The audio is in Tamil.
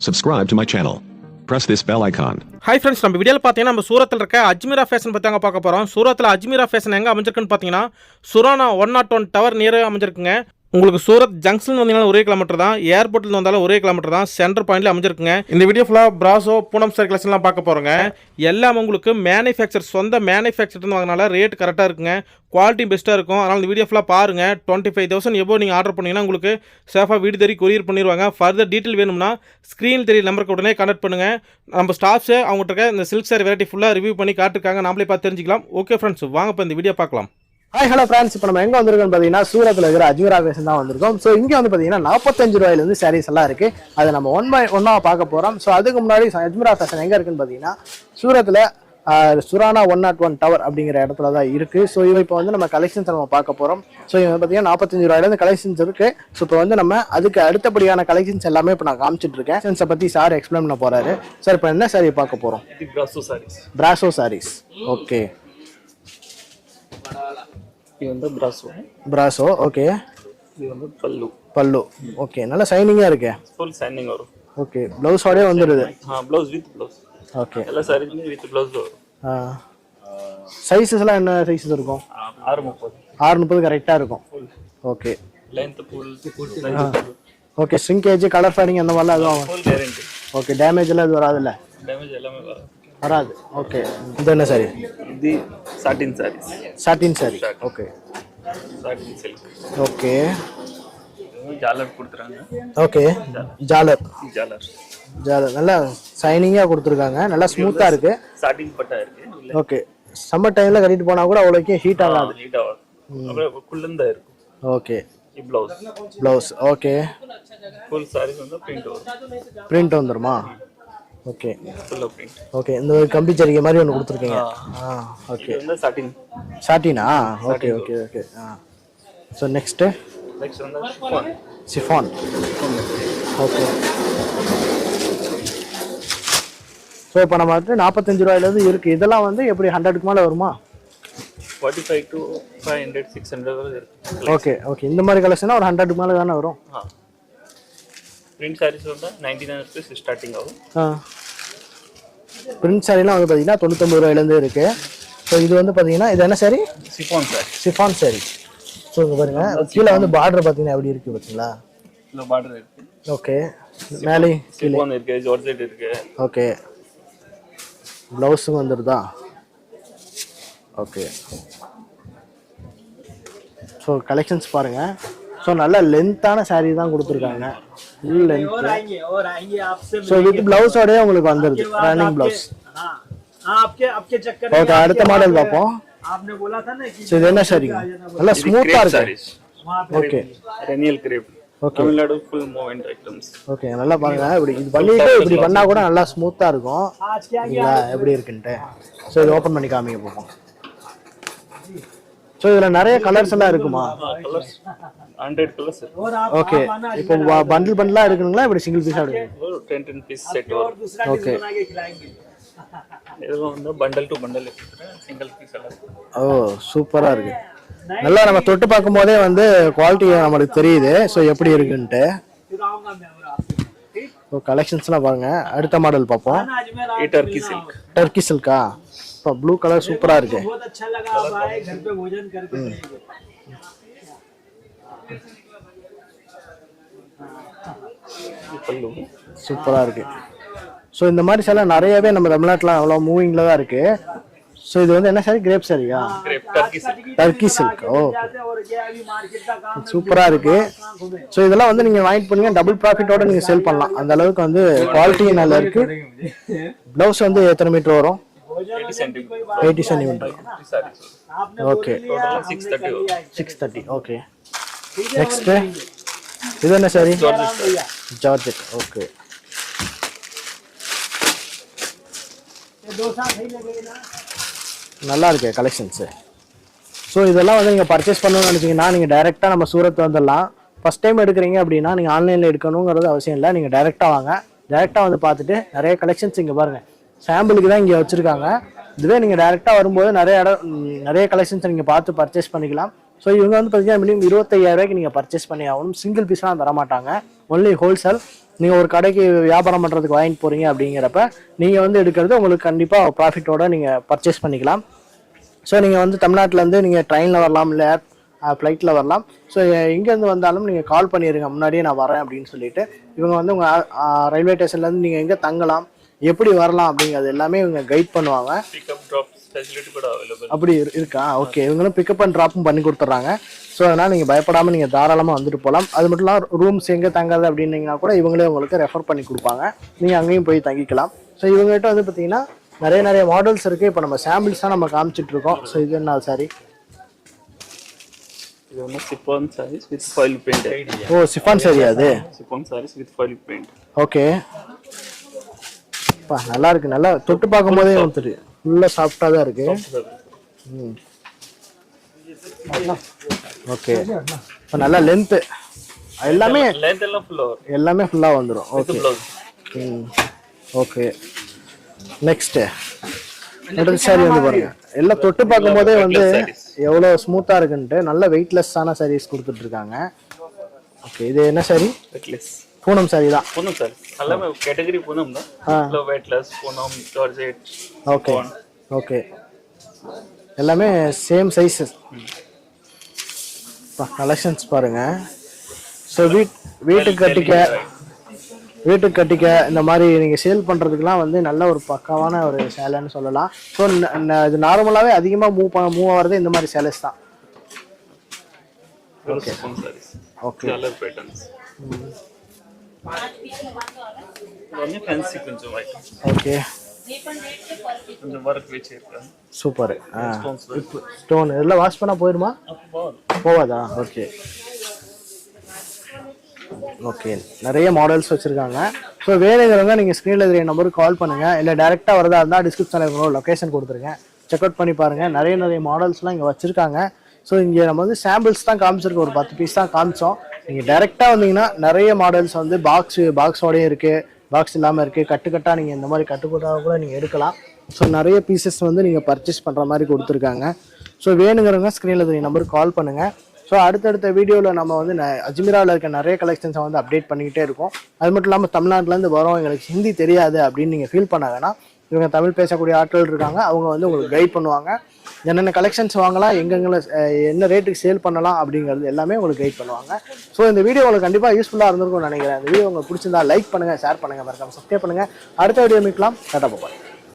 Subscribe to my channel. Press this bell icon. Hi friends நம்ம வீடியோவில் பார்த்தீங்கன்னா நம்ம சூரத்தில் இருக்க அஜ்மீரா ஃபேஷன் பற்றி அங்கே பார்க்க போகிறோம் சூரத்தில் அஜ்மீரா ஃபேஷன் எங்கே அமைஞ்சிருக்குன்னு பார்த்தீங்கன்னா Surana one oh not one tower நியரே அமைஞ்சிருக்குங்க உங்களுக்கு சூரத் ஜங்ஷன் வந்தீங்கன்னா ஒரே கிலோமீட்டர் தான் ஏர்போர்ட்டில் வந்தாலும் ஒரே கிலோமீட்டர் தான் சென்டர் பாயிண்ட்ல அமைஞ்சிருக்குங்க. இந்த வீடியோ ஃபுல்லாக பிராசோ பூனம் சார் கலெக்ஷன்லாம் பார்க்க போகிறோங்க எல்லாம் உங்களுக்கு மேனுஃபேக்சர் சொந்த மேனுஃபேக்சர் வாங்கினால ரேட் கரெக்டாக இருக்குங்க. குவாலிட்டி பெஸ்ட்டாக இருக்கும். அதனால் இந்த வீடியோ ஃபுல்லாக பாருங்கள் டுவெண்ட்டி ஃபைவ் தௌசண்ட் எவ்வளோ நீங்கள் ஆர்டர் பண்ணீங்கன்னா உங்களுக்கு சேஃபாக வீடு தேடி கொரியர் பண்ணிடுவாங்க ஃபர்தர் டீட்டெயில் வேணும்னா ஸ்க்ரீன் தெரிய நம்பருக்கு உடனே கான்டாக்ட் பண்ணுங்கள் நம்ம ஸ்டாஃப்ஸு அவங்ககிட்ட இந்த சில்க் சாரி வெரைட்டி ஃபுல்லாக ரிவ்யூ பண்ணி காட்டிருக்காங்க. நாமளே பார்த்து தெரிஞ்சிக்கலாம். ஓகே ஃப்ரெண்ட்ஸ் வாங்க இப்போ இந்த வீடியோ பார்க்கலாம். ஹாய் ஹலோ ஃப்ரெண்ட்ஸ் இப்போ நம்ம எங்கே வந்திருக்கோம் பார்த்தீங்கன்னா சூரத்தில் இருக்கிற அஜ்மீரா பேசன் தான் வந்திருக்கோம். ஸோ இங்கே வந்து பார்த்தீங்கன்னா நாற்பத்தஞ்சு ரூபாயிலேருந்து சாரீஸ் எல்லாம் இருக்குது அதை நம்ம ஒன் பை ஒன்னாக பார்க்க போகிறோம் ஸோ அதுக்கு முன்னாடி அஜ்மீரா ஃபேஷன் எங்கே இருக்குன்னு பார்த்தீங்கன்னா சூரத்தில் Surana one not one tower அப்படிங்கிற இடத்துல தான் இருக்குது ஸோ இவன் இப்போ வந்து நம்ம கலெக்ஷன்ஸ் நம்ம பார்க்க போகிறோம் ஸோ இவன் பார்த்தீங்கன்னா நாற்பத்தஞ்சு ரூபாயிலேருந்து கலெக்ஷன்ஸ் இருக்குது ஸோ இப்போ வந்து நம்ம அதுக்கு அடுத்தபடியான கலெக்ஷன்ஸ் எல்லாமே இப்போ நான் காமிச்சிட்டு இருக்கேன். கலெக்ஷன்ஸை பற்றி சார் எக்ஸ்பிளைன் பண்ண போகிறாரு சார் இப்போ என்ன சாரி பார்க்க போகிறோம் brasso saris brasso saris okay இது வந்து பிராசோ. Brasso okay. இது வந்து பல்லு. பல்லு. ஓகே நல்ல சைனிங்காக இருக்கு. ஃபுல் சைனிங் வரும். ஓகே ப்ளவுஸோடய வந்துடுது ஆ ப்ளவுஸ் வித் ப்ளவுஸ் ஓகே. எல்லா சாரீஸுமே வித் ப்ளவுஸ் வரும். சைஸஸ்லாம் என்ன சைஸஸ் இருக்கும்? ஆறு முப்பது. ஆறு முப்பது கரெக்டாக இருக்கும். Okay. Length full okay shrinkage colour fading அந்த மாதிரிலாம் எதுவும் ஃபுல் கேரண்டி ஓகே டேமேஜ் எல்லாம் எதுவும் வராதுல்ல? டேமேஜ் எல்லாமே வரும் வராது. ஓகே இது என்ன சாரி இது satin sari satin sari okay satin silk okay ஜாலர் கொடுத்துறாங்க. ஓகே ஜாலர் ஜாலர் ஜாலர் நல்லா சைனிங்காக கொடுத்துருக்காங்க. நல்லா ஸ்மூத்தாக இருக்குது சாட்டின் பட்டா இருக்கு. ஓகே சம்மர் டைமில் கட்டிட்டு போனால் கூட அவ்வளோக்கும் ஹீட் ஆகாது ஹீட் ஆகாது குள்ளந்தா இருக்கும். Okay blouse blouse okay full saris வந்து பிரிண்ட் வரும். பிரிண்ட் வந்துருமா? பிரிண்ட் ஓகே இந்த ஒரு கம்பி ஜரிகை மாதிரி ஒன்று கொடுத்துருக்கீங்க. ஆ. ஓகே இது வந்து சாட்டின் சாட்டினா ஓகே ஓகே ஓகே ஆ. ஸோ நெக்ஸ்ட்டு நெக்ஸ்ட் வந்து. சிஃபான் ஓகே ஸோ இப்போ நம்ம வந்து நாற்பத்தஞ்சு ரூபாயிலேருந்து இருக்குது இதெல்லாம் வந்து எப்படி ஹண்ட்ரடுக்கு மேலே வருமா? 45 டு 500 600 வரை இருக்கு. ஓகே ஓகே இந்த மாதிரி கலெக்ஷனாக ஒரு ஹண்ட்ரடுக்கு மேலே தானே வரும்? பிரிண்ட் சாரீஸ் வந்து நைன்டி நைன் ருபீஸ் ஸ்டார்டிங் ஆகும் பிரிண்ட் சாரிலாம் வந்து பார்த்தீங்கன்னா தொண்ணூத்தொம்பது ரூபாயிலேருந்து இருக்குது ஸோ இது வந்து பார்த்தீங்கன்னா இது என்ன sari chiffon sari chiffon sari so இங்கே பாருங்க. கீழே வந்து பார்டர் பார்த்தீங்கன்னா எப்படி இருக்குது பார்த்தீங்களா இந்த பார்டர் இருக்கு. ஓகே மேலே சிஃபான் இருக்கு ஜார்ஜெட் இருக்கு. ஓகே ப்ளவுஸும் வந்துடுதா ஓகே ஸோ கலெக்ஷன்ஸ் பாருங்க. ஸோ நல்ல லென்த்தான சாரீ தான் கொடுத்துருக்காங்க ஃபுல் லென்த் ஸோ வித் பிளவுஸோடய உங்களுக்கு வந்துருது ரன்னிங் பிளவுஸ் ஓகே அடுத்த மாடல் பார்ப்போம் ஸோ இது என்ன சாரிங்க நல்லா ஸ்மூத்தாக இருக்கு ஓகே ரெனியல் கிரேப் நல்லா பாருங்க இப்படி இது பண்ணிட்டு இப்படி பண்ணா கூட நல்லா ஸ்மூத்தா இருக்கும் எப்படி இருக்குன்ட்டு ஸோ இது ஓபன் பண்ணி காமிக்க போகும் ஸோ இதுல நிறைய கலர்ஸ் எல்லாம் இருக்குமா ஹண்ட்ரட் கலர்ஸ் ஓகே இப்போ பண்டில் பண்டிலாக இருக்குங்களா இப்படி சிங்கிள் பீஸாக எடுக்கணும்? ஒரு டென் டென் பீஸ் செட் வரும். ஓகே இதுவும் வந்து bundle to bundle single piece ஓ சூப்பராக இருக்கு. நல்லா நம்ம தொட்டு பார்க்கும்போதே வந்து குவாலிட்டி நம்மளுக்கு தெரியுது. ஸோ எப்படி இருக்குன்ட்டு. ஓ கலெக்ஷன்ஸ்லாம் பாருங்க. அடுத்த மாடல் பார்ப்போம். டர்க்கி சில்க் டர்க்கி சில்கா இப்போ ப்ளூ கலர் சூப்பராக இருக்கு. சூப்பராக இருக்குது ஸோ இந்த மாதிரி சிலை நிறையவே நம்ம தமிழ்நாட்டில் அவ்வளோ மூவிங்கில் தான் இருக்குது ஸோ இது வந்து என்ன சார் கிரேப் சரியா டர்க்கி சில்க் ஓ சூப்பராக இருக்கு. ஸோ இதெல்லாம் வந்து நீங்கள் வாங்கிட்டு போனீங்க டபுள் ப்ராஃபிட்டோட நீங்கள் சேல் பண்ணலாம். அந்த அளவுக்கு வந்து குவாலிட்டி நல்லா இருக்கு. ப்ளவுஸ் வந்து எத்தனை மீட்டர் வரும்? Eighty centimetre okay six thirty okay next இது என்ன சாரி ஜார்ஜெட் ஓகே நல்லா இருக்கு கலெக்ஷன்ஸு ஸோ இதெல்லாம் வந்து நீங்கள் பர்ச்சேஸ் பண்ணணும்னு நினச்சிங்கன்னா நீங்கள் டைரெக்டாக நம்ம சூரத் வந்துடலாம். ஃபஸ்ட் டைம் எடுக்கிறீங்க அப்படின்னா நீங்கள் ஆன்லைனில் எடுக்கணுங்கிறது அவசியம் இல்லை. நீங்கள் டைரெக்டாக வாங்க. டைரெக்டாக வந்து பார்த்துட்டு நிறைய கலெக்ஷன்ஸ் இங்கே பாருங்கள் சாம்பிளுக்கு தான் இங்கே வச்சுருக்காங்க. இதுவே நீங்கள் டேரெக்டாக வரும்போது நிறைய இடம் நிறைய கலெக்ஷன்ஸை நீங்கள் பார்த்து பர்ச்சேஸ் பண்ணிக்கலாம். ஸோ இவங்க வந்து பார்த்தீங்கன்னா மினிமம் இருபத்தையாயிரூவாய்க்கு நீங்கள் பர்ச்சேஸ் பண்ணி ஆகணும். சிங்கிள் பீஸ்லாம் தர மாட்டாங்க. ஒன்லி ஹோல்சேல் நீங்கள் ஒரு கடைக்கு வியாபாரம் பண்ணுறதுக்கு வாங்கிட்டு போகிறீங்க அப்படிங்கிறப்ப நீங்கள் வந்து எடுக்கிறது உங்களுக்கு கண்டிப்பாக ப்ராஃபிட்டோட நீங்கள் பர்ச்சேஸ் பண்ணிக்கலாம். ஸோ நீங்கள் வந்து தமிழ்நாட்டிலேருந்து நீங்கள் ட்ரெயினில் வரலாம் இல்லை ஃப்ளைட்டில் வரலாம். ஸோ எங்கேருந்து வந்தாலும் நீங்கள் கால் பண்ணிடுங்க முன்னாடியே நான் வரேன் அப்படின்னு சொல்லிட்டு. இவங்க வந்து உங்கள் ரயில்வே ஸ்டேஷன்லேருந்து நீங்கள் எங்கே தங்கலாம்? எப்படி வரலாம் அப்படிங்கிறது எல்லாமே இவங்க கைட் பண்ணுவாங்க அப்படி இருக்கா? ஓகே இவங்களும் பிக்கப் அண்ட் ட்ராப்பும் பண்ணி கொடுத்துட்றாங்க. ஸோ அதனால் நீங்கள் பயப்படாமல் நீங்கள் தாராளமாக வந்துட்டு போகலாம் அது மட்டும் இல்லாமல் ரூம்ஸ் எங்கே தங்காது அப்படின்னீங்கன்னா கூட இவங்களே உங்களுக்கு ரெஃபர் பண்ணி கொடுப்பாங்க. நீங்கள் அங்கேயும் போய் தங்கிக்கலாம். ஸோ இவங்ககிட்ட வந்து பார்த்தீங்கன்னா நிறைய நிறைய மாடல்ஸ் இருக்குது இப்போ நம்ம சாம்பிள்ஸ் தான் நம்ம காமிச்சிட்டு இருக்கோம். ஸோ இது என்ன சாரி இது வந்து chiffon saris with foil paint O chiffon sari அது? Chiffon saris with foil paint okay பா நல்லா இருக்கு. நல்லா தொட்டு பார்க்கும் போதே வந்துட்டு ஃபுல்லாக சாஃப்டாக தான் இருக்கு. ம். ஓகே. இப்போ நல்லா லென்த்து எல்லாமே எல்லாமே ஃபுல்லாக வந்துடும் ஓகே ம். ஓகே நெக்ஸ்ட்டு நெடல் சாரி வந்து பாருங்க. எல்லாம் தொட்டு பார்க்கும்போதே வந்து எவ்வளோ ஸ்மூத்தாக இருக்குன்ட்டு நல்ல வெயிட்லெஸ்ஸான சாரீஸ் கொடுத்துட்ருக்காங்க ஓகே இது என்ன சாரி பூனம் சாரி தான். பூனம் சாரி సార్ అలాగే కేటగిరీ పూనం దా low weightless Poonam georgette okay okay எல்லாமே சேம் சைஸஸ் கலெக்ஷன்ஸ் பாருங்க ஸோ வீட் வீட்டுக்கு கட்டிக்க வீட்டுக்கு கட்டிக்க இந்த மாதிரி நீங்கள் சேல் பண்ணுறதுக்குலாம் வந்து நல்ல ஒரு பக்காவான ஒரு சேலைன்னு சொல்லலாம் ஸோ இது நார்மலாகவே அதிகமாக மூவ் பண்ண மூவ் ஆகிறது இந்த மாதிரி சேலைஸ் தான் chiffon saris okay colour patterns ఇవన్నీ ఫ్యాన్సీ కొంచెం ఐటమ్స్ ஓகே కొంచెం వర్క్ వేసి చెప్పాను சூப்பர் ஆ இப்போ ஸ்டோன் இதெல்லாம் வாஷ் பண்ணால் போயிடுமா போவாதா ஓகே ஓகே நிறைய மாடல்ஸ் வச்சுருக்காங்க ஸோ வேணுங்கிறவங்க நீங்கள் ஸ்க்ரீனில் தெரிய நம்பருக்கு கால் பண்ணுங்கள் இல்லை டேரெக்டாக வரதா இருந்தால் டிஸ்கிரிப்ஷனில் இருக்கணும் லொக்கேஷன் கொடுத்துருக்கேன் செக் அவுட் பண்ணி பாருங்கள் நிறைய நிறைய மாடல்ஸ்லாம் இங்கே வச்சுருக்காங்க ஸோ இங்கே நம்ம வந்து சாம்பிள்ஸ் தான் காமிச்சிருக்கோம் ஒரு பத்து பீஸ் தான் காமிச்சோம் நீங்கள் டேரெக்டாக வந்தீங்கன்னா நிறைய மாடல்ஸ் வந்து பாக்ஸு பாக்ஸோடையும் இருக்குது பாக்ஸ் இல்லாமல் இருக்குது கட்டுக்கட்டாக நீங்கள் இந்த மாதிரி கட்டுக்கட்டாக கூட நீங்கள் எடுக்கலாம். ஸோ நிறைய பீசஸ் வந்து நீங்கள் பர்ச்சேஸ் பண்ணுற மாதிரி கொடுத்துருக்காங்க. ஸோ வேணுங்கிறவங்க ஸ்க்ரீனில் தெரிய நம்பருக்கு கால் பண்ணுங்கள் ஸோ அடுத்தடுத்த வீடியோவில் நம்ம வந்து ந- அஜ்மீராவில் இருக்க நிறைய கலெக்ஷன்ஸை வந்து அப்டேட் பண்ணிக்கிட்டே இருக்கோம். அது மட்டும் இல்லாமல் தமிழ்நாட்டிலேருந்து வரோம் எங்களுக்கு ஹிந்தி தெரியாது அப்படின்னு நீங்கள் ஃபீல் பண்ண வேணாம். இவங்க தமிழ் பேசக்கூடிய ஆட்கள் இருக்காங்க அவங்க வந்து உங்களுக்கு கைட் பண்ணுவாங்க. என்னென்ன கலெக்ஷன்ஸ் வாங்கலாம் எங்கெங்கே என்ன ரேட்டுக்கு சேல் பண்ணலாம் அப்படிங்கிறது எல்லாமே உங்களுக்கு கைட் பண்ணுவாங்க. ஸோ இந்த வீடியோ உங்களுக்கு கண்டிப்பாக யூஸ்ஃபுல்லாக இருந்திருக்கும்னு நினைக்கிறேன். இந்த வீடியோ உங்களுக்கு பிடிச்சிருந்தா லைக் பண்ணுங்கள் ஷேர் பண்ணுங்கள் மறக்காமல் சப்ஸ்கிரைப் பண்ணுங்கள் அடுத்த வீடியோ மீட்லாம் டாட்டா